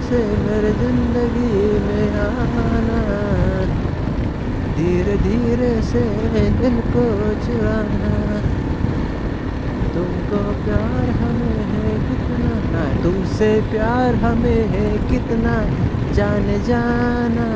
से मेरे जिंदगी में आना। धीरे धीरे से दिल को चुराना तुमको प्यार हमें है कितना? तुमसे प्यार हमें है कितना? जाने जाना।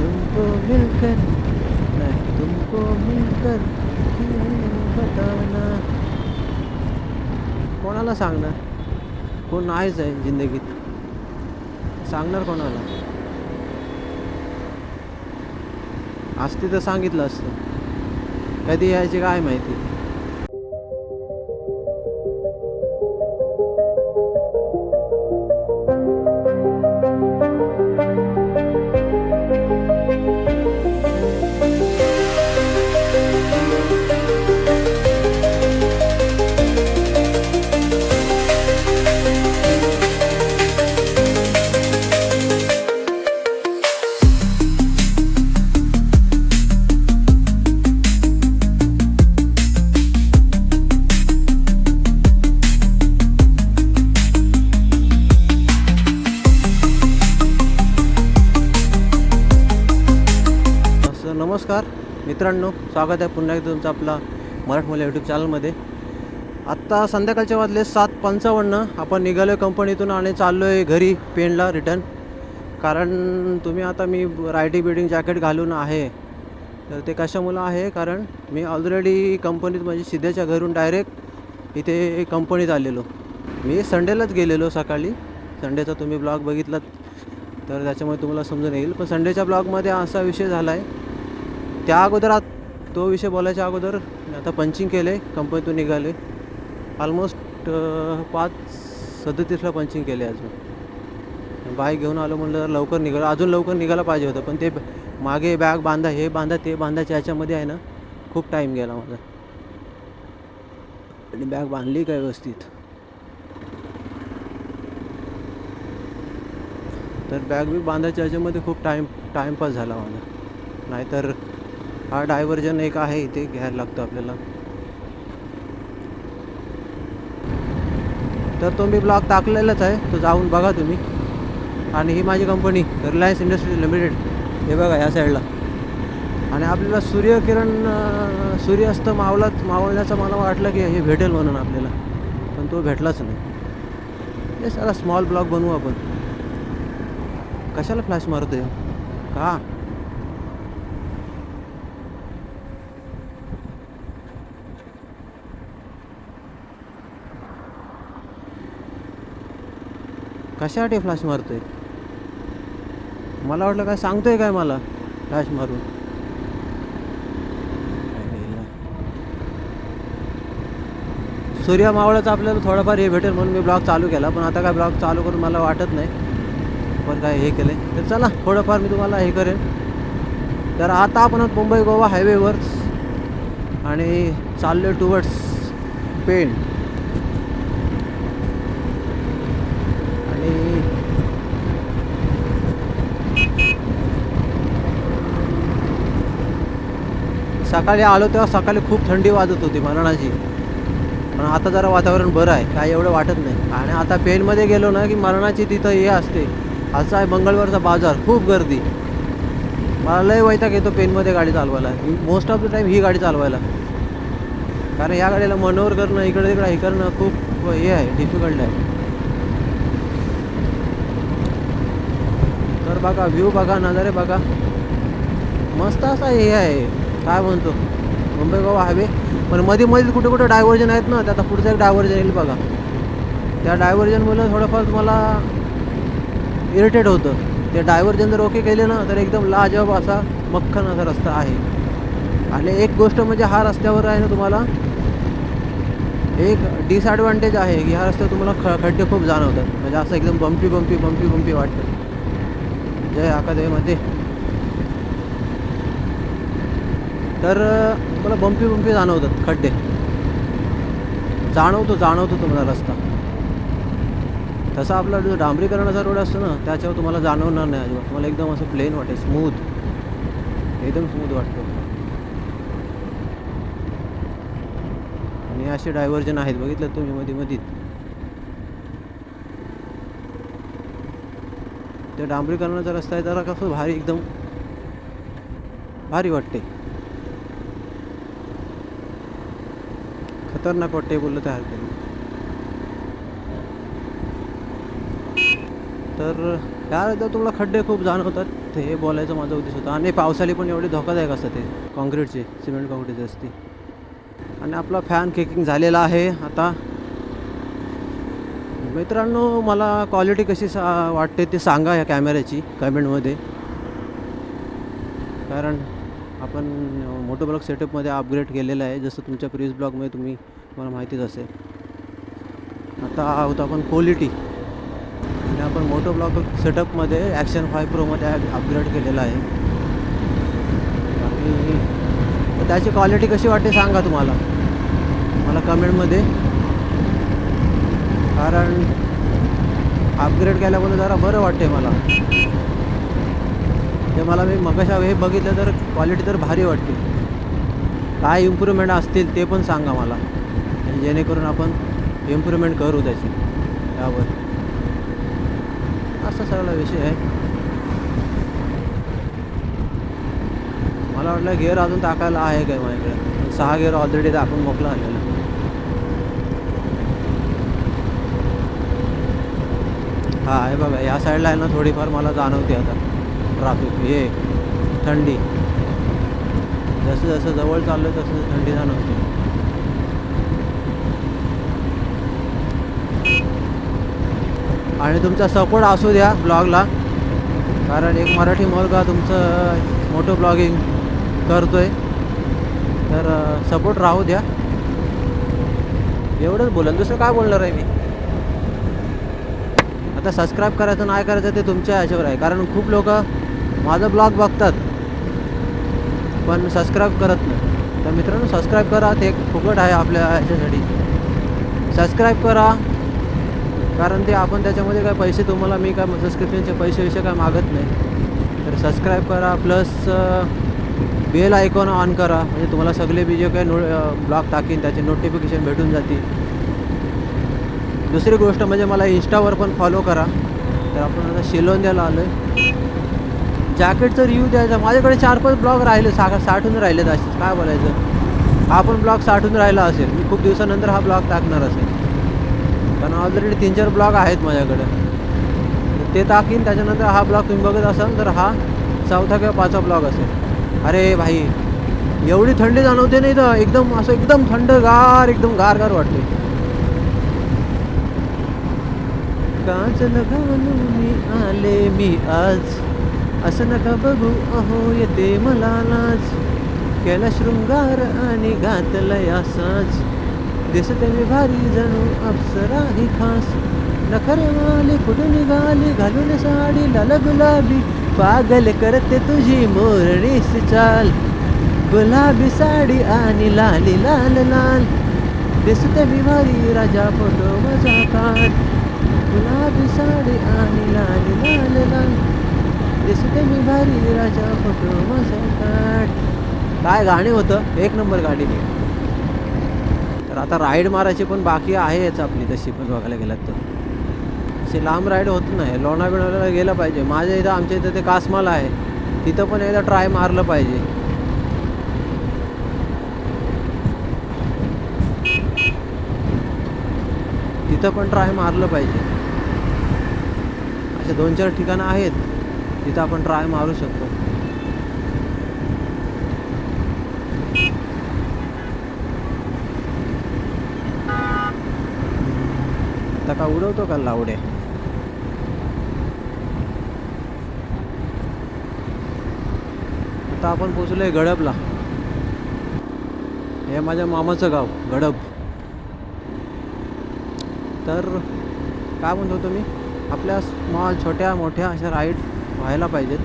तुमको मिलकर तुमको मिलकर बताना? कोणाला सांगणार? कोण आहेच आहे जिंदगीत. सांगणार कोणाला? असते तर सांगितलं असतं. कधी यायची काय माहिती? मित्रांनो स्वागत आहे पुन्हा एकदा तुमचं आपला मराठमोल्या यूट्यूब चॅनलमध्ये आत्ता संध्याकाळच्या वाजले सात पंचावन्न. आपण निघालो आहे कंपनीतून आणि चाललो आहे घरी पेनला रिटर्न कारण तुम्ही आता मी रायटी बिडिंग जॅकेट घालून आहे. तर ते कशामुळं आहे? कारण मी ऑलरेडी कंपनीत म्हणजे सिद्धेच्या घरून डायरेक्ट इथे कंपनीत आलेलो. मी संडेलाच गेलेलो सकाळी. संडेचा तुम्ही ब्लॉग बघितलात तर त्याच्यामुळे तुम्हाला समजून येईल. पण संडेच्या ब्लॉगमध्ये असा विषय झाला आहे त्या अगोदर तो विषय बोलायच्या अगोदर मी आता पंचिंग केले कंपनीतून निघाले ऑलमोस्ट पाच सदतीसला पंचिंग केले अजून. बाईक घेऊन आलो म्हणलं तर लवकर निघालं अजून लवकर निघायला पाहिजे होतं. पण ते मागे बॅग बांधा हे बांधा ते बांधायच्या ह्याच्यामध्ये आहे ना खूप टाईम गेला माझा. आणि बॅग बांधली काय व्यवस्थित. तर बॅग बी बांधायच्या ह्याच्यामध्ये खूप टाईम टाईमपास झाला माझा. नाहीतर हा डायव्हर्जन एक आहे इथे घ्यायला लागतो आपल्याला. तर तो मी ब्लॉग टाकलेलाच आहे. तो जाऊन बघा तुम्ही. आणि ही माझी कंपनी रिलायन्स इंडस्ट्रीज लिमिटेड. हे बघा या साईडला. आणि आपल्याला सूर्यकिरण सूर्यास्त मावला मावळण्याचं मला वाटलं की हे भेटेल म्हणून आपल्याला. पण तो भेटलाच नाही. हे सारा स्मॉल ब्लॉग बनवू आपण. कशाला फ्लॅश मारतोय? का? कशासाठी फ्लॅश मारतोय? मला वाटलं काय सांगतोय काय मला फ्लॅश मारून? सूर्य मावळाचं आपल्याला थोडंफार हे भेटेल म्हणून मी ब्लॉग चालू केला पण आता काय ब्लॉग चालू करून मला वाटत नाही. पण काय हे केलं तर चला थोडंफार मी तुम्हाला हे करेन. तर आता आपण मुंबई गोवा हायवेवर आणि चाललो टुवर्ड्स पेण आणि सकाळी आलो तेव्हा सकाळी खूप थंडी वाजत होती मरणाची पण आता जरा वातावरण बरं आहे काय एवढं वाटत नाही. आणि आता पेनमध्ये गेलो ना की मरणाची तिथं हे असते. असा आहे मंगळवारचा बाजार खूप गर्दी. मला लय वैताग येतो पेनमध्ये गाडी चालवायला. मोस्ट ऑफ द टाईम ही गाडी चालवायला. कारण या गाडीला मनोवर करणं इकडे तिकडे हे करणं खूप हे आहे डिफिकल्ट आहे. तर बघा व्ह्यू बघा नजारे बघा. मस्त असा हे आहे. काय म्हणतो? मुंबई गोवा हायवे? पण मध्ये मध्ये कुठे कुठे डायव्हर्जन आहेत ना त्याचा आता पुढचं एक डायव्हर्जन येईल बघा. त्या डायव्हर्जनमुळे थोडंफार तुम्हाला इरिटेट होतं. ते डायव्हर्जन जर ओके केले ना तर एकदम लाजवाब असा मक्खन असा रस्ता आहे. आणि एक गोष्ट म्हणजे हा रस्त्यावर आहे ना तुम्हाला एक डिसॲडव्हान्टेज आहे की ह्या रस्त्यावर तुम्हाला ख खड्डे खूप जाणवतात. म्हणजे असं एकदम बंपी बंपी बंपी बंपी वाटतं. जय अकादमीमध्ये तर तुम्हाला बंपी बंपी जाणवतात खड्डे. जाणवतो जाणवतो तुम्हाला रस्ता. तसा आपला जो डांबरीकरणाचा रोड असतो ना त्याच्यावर तुम्हाला जाणवणार नाही अजिबात. तुम्हाला एकदम असं प्लेन वाटेल स्मूथ एकदम स्मूथ वाटतो. आणि असे डायव्हर्जन आहेत. बघितलं तुम्ही मध्ये मध्ये ते डांबरीकरणाचा रस्ता आहे जरा कसं भारी एकदम भारी वाटते. खतरनाक वाटते बोललं त्या हरकत नाही. तर त्यानंतर तुम्हाला खड्डे खूप जाणवतात ते हे बोलायचं माझा उद्देश होता. आणि पावसाळी पण एवढे धोकादायक असतात ते कॉन्क्रीटचे सिमेंट कॉन्क्रीटचे असते आणि आपला फॅन केकिंग झालेला आहे आता. मित्रांनो मला क्वालिटी कशी सा वाटते ते सांगा या कॅमेऱ्याची कमेंटमध्ये कारण आपण मोटोब्लॉग सेटअपमध्ये अपग्रेड केलेलं आहे. जसं तुमच्या प्रिव्हियस ब्लॉगमध्ये तुम्ही तुम्हाला माहितीच असेल. आता आहोत आपण क्वालिटी आणि आपण मोटो ब्लॉक सेटअपमध्ये ॲक्शन फाय प्रोमध्ये अपग्रेड केलेला आहे. बाकी त्याची क्वालिटी कशी वाटते सांगा तुम्हाला. मला कमेंटमध्ये. कारण अपग्रेड केल्यामुळे जरा बरं वाटते मला. ते मला मी मगाशा हे बघितलं तर क्वालिटी तर भारी वाटते. काय इम्प्रूव्हमेंट असतील ते पण सांगा मला. जेणेकरून आपण इम्प्रूव्हमेंट करू त्याची. यावर. असा सगळा विषय आहे. मला वाटलं गिअर अजून टाकायला आहे काय माझ्याकडे. सहा गिअर ऑलरेडी टाकून मोकला आलेला हा आहे बघा या साईडला आहे ना थोडीफार मला जाणवते आता. ट्राफिक हे थंडी. जसं जसं जवळ चाललं तसं थंडी जाणवते. आणि तुमचा सपोर्ट असू द्या ब्लॉगला कारण एक मराठी मुलगा तुमचं मोठं ब्लॉगिंग करतो आहे तर सपोर्ट राहू द्या. एवढंच बोलेल. दुसरं काय बोलणार आहे मी? आता सबस्क्राईब करायचं नाही करायचं ते तुमच्या ह्याच्यावर आहे. कारण खूप लोक माझा ब्लॉग बघतात पण सबस्क्राईब करत नाही. तर मित्रांनो सबस्क्राईब करा. ते एक फुकट आहे आपल्या ह्याच्यासाठी. सबस्क्राईब करा. कारण ते आपण त्याच्यामध्ये काय पैसे तुम्हाला मी काय सबस्क्रिप्शनचे पैसे विषय काय मागत नाही. तर सबस्क्राईब करा प्लस बेल आयकॉन ऑन करा. म्हणजे तुम्हाला सगळे बी जे काही नो ब्लॉग टाकीन त्याचे नोटिफिकेशन भेटून जातील. दुसरी गोष्ट म्हणजे मला इंस्टावर पण फॉलो करा. तर आपण आता शिलोंद्याला आलो आहे जॅकेटचं रिव्ह्यू द्यायचा माझ्याकडे चार पाच ब्लॉग राहिले सा साठून राहिलेत असे काय बोलायचं? हा पण ब्लॉग साठून राहिला असेल. मी खूप दिवसानंतर हा ब्लॉग टाकणार असेल. ऑलरेडी तीन चार ब्लॉग आहेत माझ्याकडे. ते टाकीन त्याच्यानंतर हा ब्लॉग तुम्ही बघत असाल तर हा चौथा किंवा पाचवा ब्लॉग असेल. अरे भाई एवढी थंडी जाणवते नाही तर एकदम असं एकदम थंडगार एकदम गार गार वाटते. काच नका मी आले मी आज. असं नका बघू अहो येते मला नाच केला शृंगार आणि घातला या साज दिसते मी भारी जणू अप्सरा ही खास. नखरवाली कुठे निघाली घालून साडी लाल गुलाबी. पागल करते तुझी मोरणीस चाल गुलाबी साडी आणि लाली लाल लाल. दिसते मी भारी राजा फोटो माझा काढ गुलाबी साडी आणि लाली लाल लाल. दिसते मी भारी राजा फोटो माझा काढ काय गाणे होतं? एक नंबर गाडी तर आता राईड मारायची पण बाकी आहेच आपली तशी पण बघायला गेलात तर. अशी लांब राईड होत नाही. लोणा बिणाला गेलं पाहिजे. माझ्या इथं आमच्या इथं ते कासमाला आहे. तिथं पण एकदा ट्राय मारलं पाहिजे. तिथं पण ट्राय मारलं पाहिजे. असे दोन चार ठिकाणं आहेत. तिथं आपण ट्राय मारू शकतो. पताका उडवतो का लावडे? आता आपण पोचलोय गडबला. हे माझ्या मामाचं गाव गडब. तर काय म्हणतो तुम्ही? आपल्या स्मॉल छोट्या मोठ्या अशा राईड व्हायला पाहिजेत.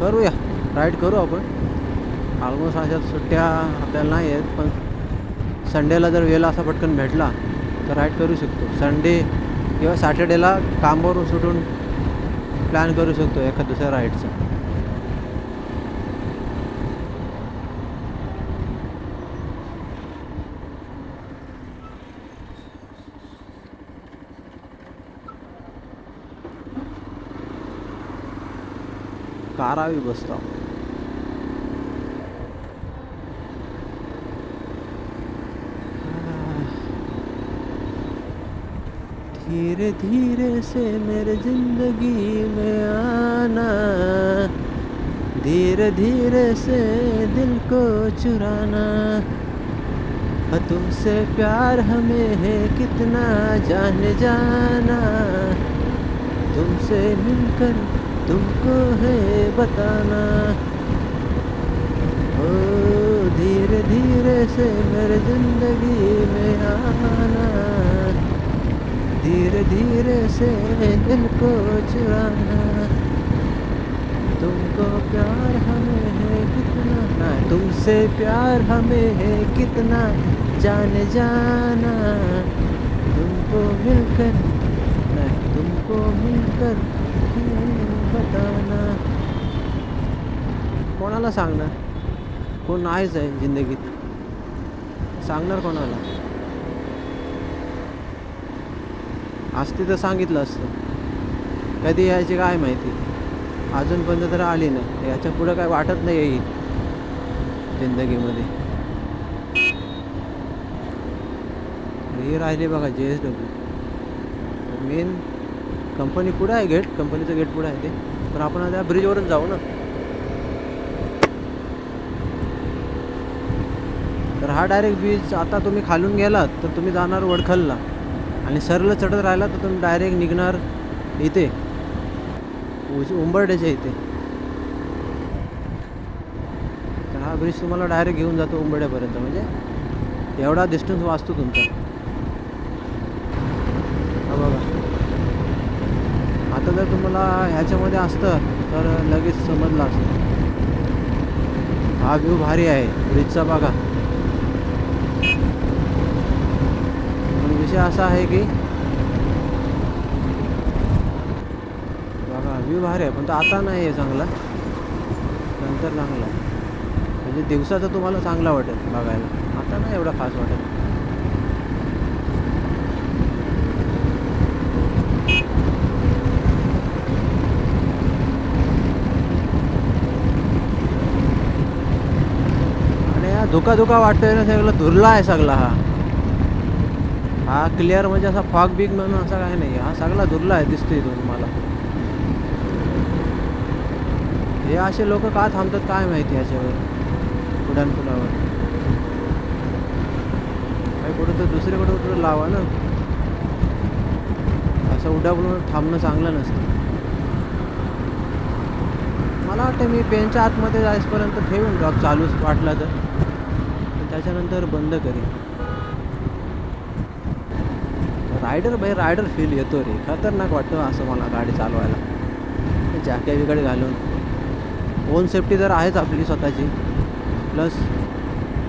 करूया. राईड करू आपण. ऑलमोस्ट अशा सुट्ट्या आपल्याला नाही आहेत पण संडेला जर वेळ असा पटकन भेटला तर राईड करू शकतो. संडे किंवा सॅटर्डेला कामावरून सुटून प्लॅन करू शकतो एखाद दुसऱ्या राईडचा कारावी बसतो धीरे धीरे से मेरे ज़िंदगी में आना। धीरे धीरे से दिल को चुराना। हाँ, तुमसे प्यार हमें है कितना जान जाना। तुमसे मिलकर तुमको है बताना। ओ धीरे धीरे से मेरे ज़िंदगी में आना। धीरे धीरे से दिल को चुराना तुमको प्यार हमें है कितना? तुमसे प्यार हमें है कितना? जाने जाना। तुमको मिलकर तुमको मिलकर बताना। कोणाला सांगणार? कोण नाहीच आहे जिंदगीत. सांगणार कोणाला? असते तर सांगितलं असतं. कधी यायची काय माहिती? अजूनपर्यंत तर आली नाही. याच्या पुढं काय वाटत नाही येईल जिंदगीमध्ये. ही राहिली बघा जे एस डब्ल्यू मेन कंपनी पुढं आहे गेट कंपनीचं गेट पुढं आहे ते? तर आपण त्या ब्रिजवरून जाऊ ना. तर हा डायरेक्ट ब्रिज आता तुम्ही खालून गेलात तर तुम्ही जाणार वडखलला. आणि सरळ चढत राहिला तर तुम्ही डायरेक्ट निघणार इथे. उंबरड्याच्या इथे. तर हा ब्रिज तुम्हाला डायरेक्ट घेऊन जातो उंबरड्यापर्यंत म्हणजे एवढा डिस्टन्स वाचतो तुमचा. हा बघा. आता जर तुम्हाला ह्याच्यामध्ये असतं तर लगेच समजलं असतं. हा व्ह्यू भारी आहे. ब्रिजचा बघा पण विषय असा आहे की बघा व्ह्यू भारी आहे पण तो आता नाही आहे चांगला. नंतर चांगला म्हणजे दिवसाचा तुम्हाला चांगला वाटेल बघायला. आता नाही एवढा खास वाटेल. आणि हा धोका धोका वाटतोय ना सगळं धुरला आहे सगळा हा. हा क्लिअर म्हणजे असा फॉग बिग म्हणून असा काही नाही. हा सगळा धुरला आहे दिसतोय तो तुम्हाला. हे असे लोक का थांबतात काय माहिती याच्यावर? उड्डाणपुलावर. काही कुठं तर दुसरीकडे कुठं लावा ना. असं उड्डाणपुलावर थांबणं चांगलं नसतं. मला वाटतं मी पेनच्या आतमध्ये जायचपर्यंत ठेवून जॉब चालूच वाटला तर. त्याच्यानंतर बंद करेन. रायडर बाई रायडर फील येतो रे. खतरनाक वाटतं असं मला गाडी चालवायला. जॅकेट बिकडे घालून. ओन सेफ्टी तर आहेच आपली स्वतःची. प्लस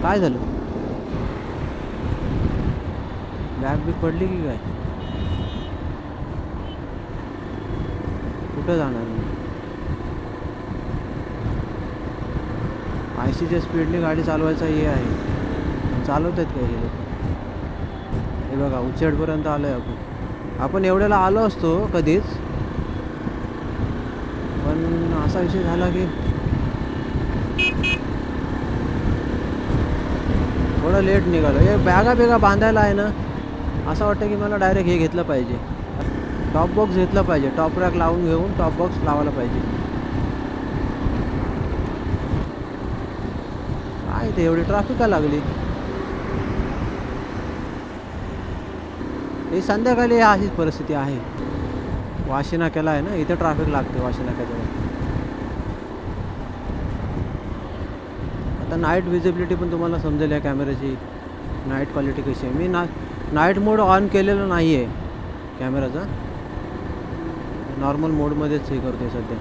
काय झालं? बॅग बिग पडली की काय? कुठं जाणार मी? ऐंशीच्या स्पीडने गाडी चालवायचा हे आहे. चालवत आहेत काही हे लोक. हे बघा उच्चेडपर्यंत आलो आहे आपण. आपण एवढ्याला आलो असतो कधीच. पण असा विषय झाला की थोडं लेट निघालो. हे बॅगा बिगा बांधायला आहे ना असं वाटतं की मला डायरेक्ट हे घेतलं पाहिजे. टॉप बॉक्स घेतलं पाहिजे. टॉप रॅक लावून घेऊन टॉप बॉक्स लावायला पाहिजे. काय ते एवढी ट्रॅफिक का लागली? ही संध्याकाळी अशीच परिस्थिती आहे. वाशी नाक्याला आहे ना इथे ट्रॅफिक लागते वाशी नाक्याजवळ आता नाईट विजिबिलिटी पण तुम्हाला समजेल या कॅमेऱ्याची नाईट क्वालिटी कशी आहे. मी ना नाईट मोड ऑन केलेलं नाही आहे कॅमेराचा नॉर्मल मोडमध्येच हे करतोय सध्या.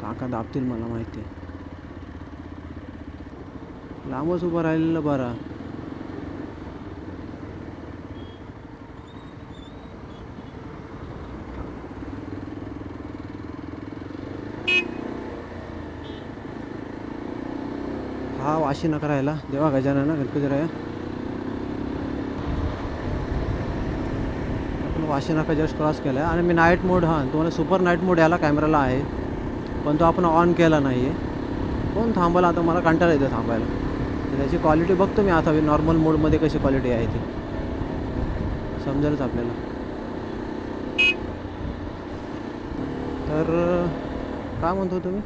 काका दाबतील मला माहिती. आहे लांबच उभं राहिलेलं बरं. हा वाशी नका राहिला. देवा गजानन गणपती राया. आपण आपण वाशी नका जस्ट क्रॉस केला. आहे आणि मी नाईट मोड हां तुम्हाला सुपर नाईट मोड याला कॅमेराला आहे. पण तो आपण ऑन केला नाही आहे कोण थांबायला आता मला कंटाळा येतो थांबायला. तर त्याची क्वालिटी बघतो मी आता. नॉर्मल मोडमध्ये कशी क्वालिटी आहे ती. समजेलच आपल्याला. तर काय म्हणतो तुम्ही?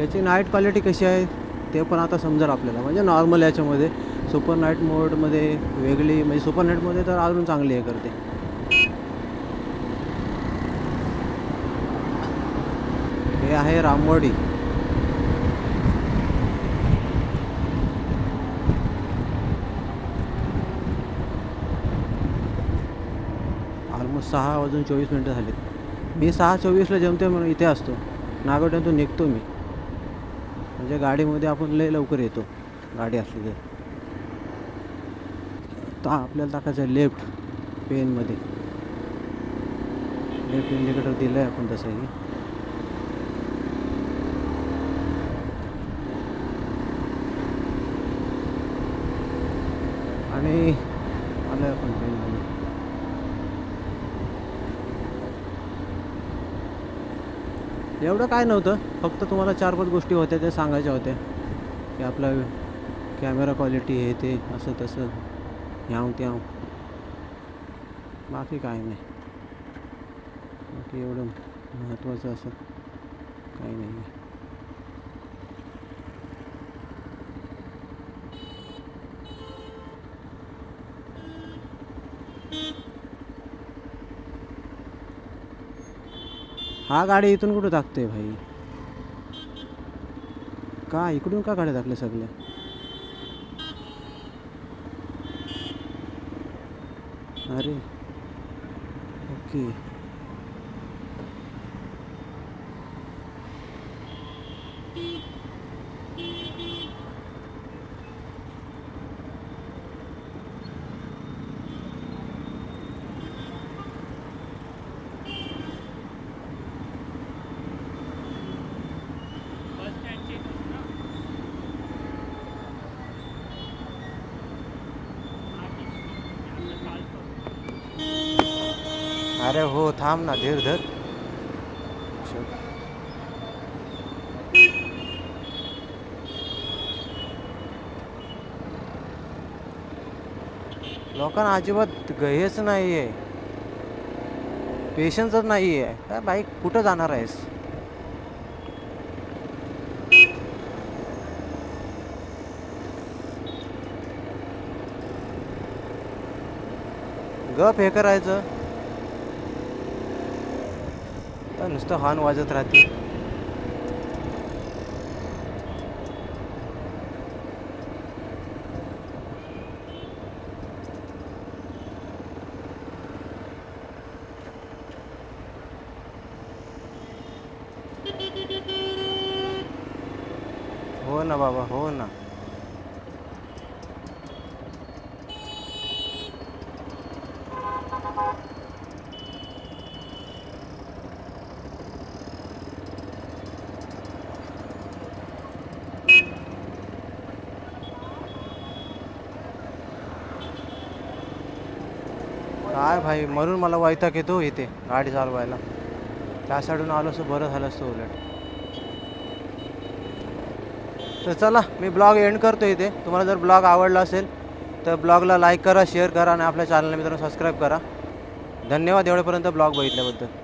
याची नाईट क्वालिटी कशी आहे? ते पण आता समजेल आपल्याला. म्हणजे नॉर्मल याच्यामध्ये सुपर नाईट मोडमध्ये वेगळी म्हणजे सुपर नाईटमध्ये तर अजून चांगली हे करते. हे आहे रामवाडी. ऑलमोस्ट सहा वाजून चोवीस मिनटं झालीत. मी सहा चोवीसला जमते म्हणून इथे असतो. नागोट्यातून निघतो मी. म्हणजे गाडीमध्ये आपण लय लवकर येतो. गाडी असली तर. तर आपल्याला टाकायचं आहे लेफ्ट पेनमध्ये लेफ्ट इंडिकेटर दिलं आहे आपण तसंही आणि आलं आपण पेनमध्ये एवढं काय नव्हतं. फक्त तुम्हाला चार पाच गोष्टी होत्या त्या सांगायच्या होत्या. की आपला कॅमेरा क्वालिटी हे ते असं तसं ह्याव त्याव. बाकी काय नाही. बाकी एवढं महत्त्वाचं असं काही नाही. हा गाडी इथून कुठं टाकते भाई? का इकडून का गाड्या टाकल्या सगळ्या? अरे ओके. अरे हो थांब ना धीर धर. लोकांना अजिबात ग- हेच नाही आहे पेशन्सच नाही आहे काय बाईक कुठं जाणार आहेस? गप हे करायचं तर नुसतं हॉर्न वाजत राहते. हो ना बाबा हो ना. काय भाई म्हणून मला वैताग येतो इथे गाडी चालवायला. त्या साईडून आलो असं बरं झालं असतं उलट. तर चला मी ब्लॉग एंड करतो इथे. तुम्हाला जर ब्लॉग आवडला असेल तर ब्लॉगला लाईक करा शेअर करा आणि आपल्या चॅनलला मित्रांनो सबस्क्राईब करा. धन्यवाद एवढ्यापर्यंत ब्लॉग बघितल्याबद्दल.